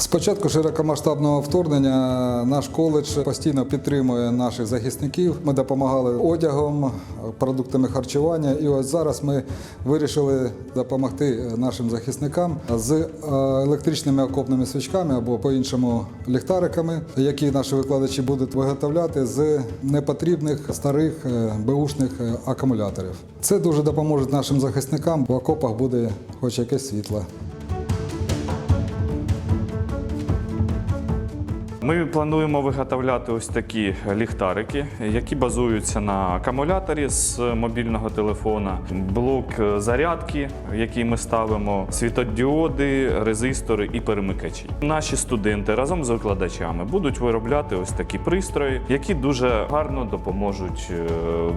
З початку широкомасштабного вторгнення наш коледж постійно підтримує наших захисників. Ми допомагали одягом, продуктами харчування. І ось зараз ми вирішили допомогти нашим захисникам з е, електричними окопними свічками або по-іншому ліхтариками, які наші викладачі будуть виготовляти з непотрібних старих е, беушних е, акумуляторів. Це дуже допоможе нашим захисникам. В окопах буде хоч якесь світло. Ми плануємо виготовляти ось такі ліхтарики, які базуються на акумуляторі з мобільного телефона, блок зарядки, який ми ставимо, світодіоди, резистори і перемикачі. Наші студенти разом з викладачами будуть виробляти ось такі пристрої, які дуже гарно допоможуть е,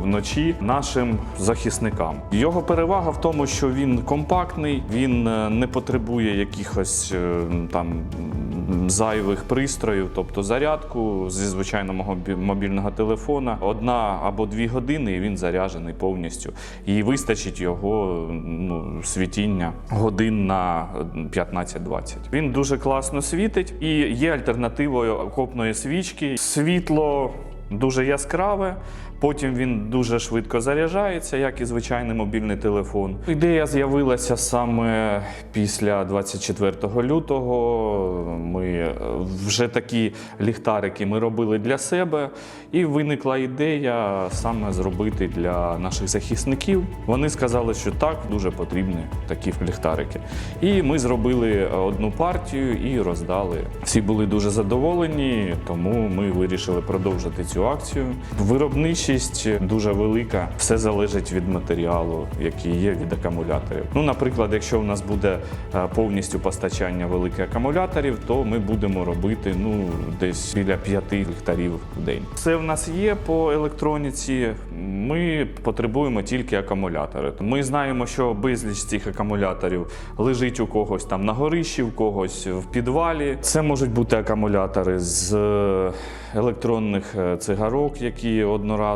вночі нашим захисникам. Його перевага в тому, що він компактний, він е, не потребує якихось е, там зайвих пристроїв, тобто зарядку зі звичайного мобі- мобільного телефона, одна або дві години, і він заряджений повністю. І вистачить його ну, світіння годин на 15-20. Він дуже класно світить і є альтернативою окопної свічки. Світло дуже яскраве. Потім він дуже швидко заряджається, як і звичайний мобільний телефон. Ідея з'явилася саме після 24 лютого. Ми е, вже такі ліхтарики ми робили для себе, і виникла ідея саме зробити для наших захисників. Вони сказали, що так, дуже потрібні такі ліхтарики. І ми зробили одну партію і роздали. Всі були дуже задоволені, тому ми вирішили продовжити цю акцію. Виробничість дуже велика, все залежить від матеріалу, який є від акумуляторів. Ну, наприклад, якщо у нас буде е, повністю постачання великих акумуляторів, то ми будемо робити ну десь біля п'яти ліхтарів в день. Все в нас є по електроніці. Ми потребуємо тільки акумулятори. Ми знаємо, що безліч цих акумуляторів лежить у когось там на горищі, у когось в підвалі. Це можуть бути акумулятори з е, електронних е, цигарок, які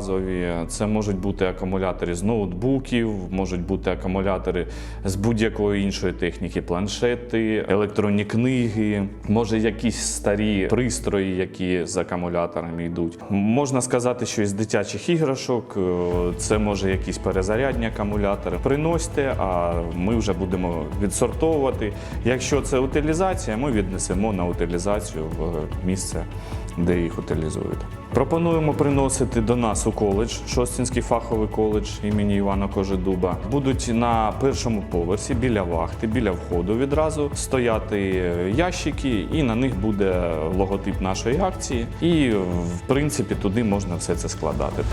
одноразові. Це можуть бути акумулятори з ноутбуків, можуть бути акумулятори з будь-якої іншої техніки, планшети, електронні книги, може якісь старі пристрої, які з акумуляторами йдуть. Можна сказати, що із дитячих іграшок е, це може якісь перезарядні акумулятори. Приносьте, а ми вже будемо відсортовувати. Якщо це утилізація, ми віднесемо на утилізацію в місце, де їх утилізують. Пропонуємо приносити до нас у коледж, Шостінський фаховий коледж імені Івана Кожедуба. Будуть на першому поверсі біля вахти, біля входу відразу стояти ящики, і на них буде логотип нашої акції. І в принципі туди можна все це складати.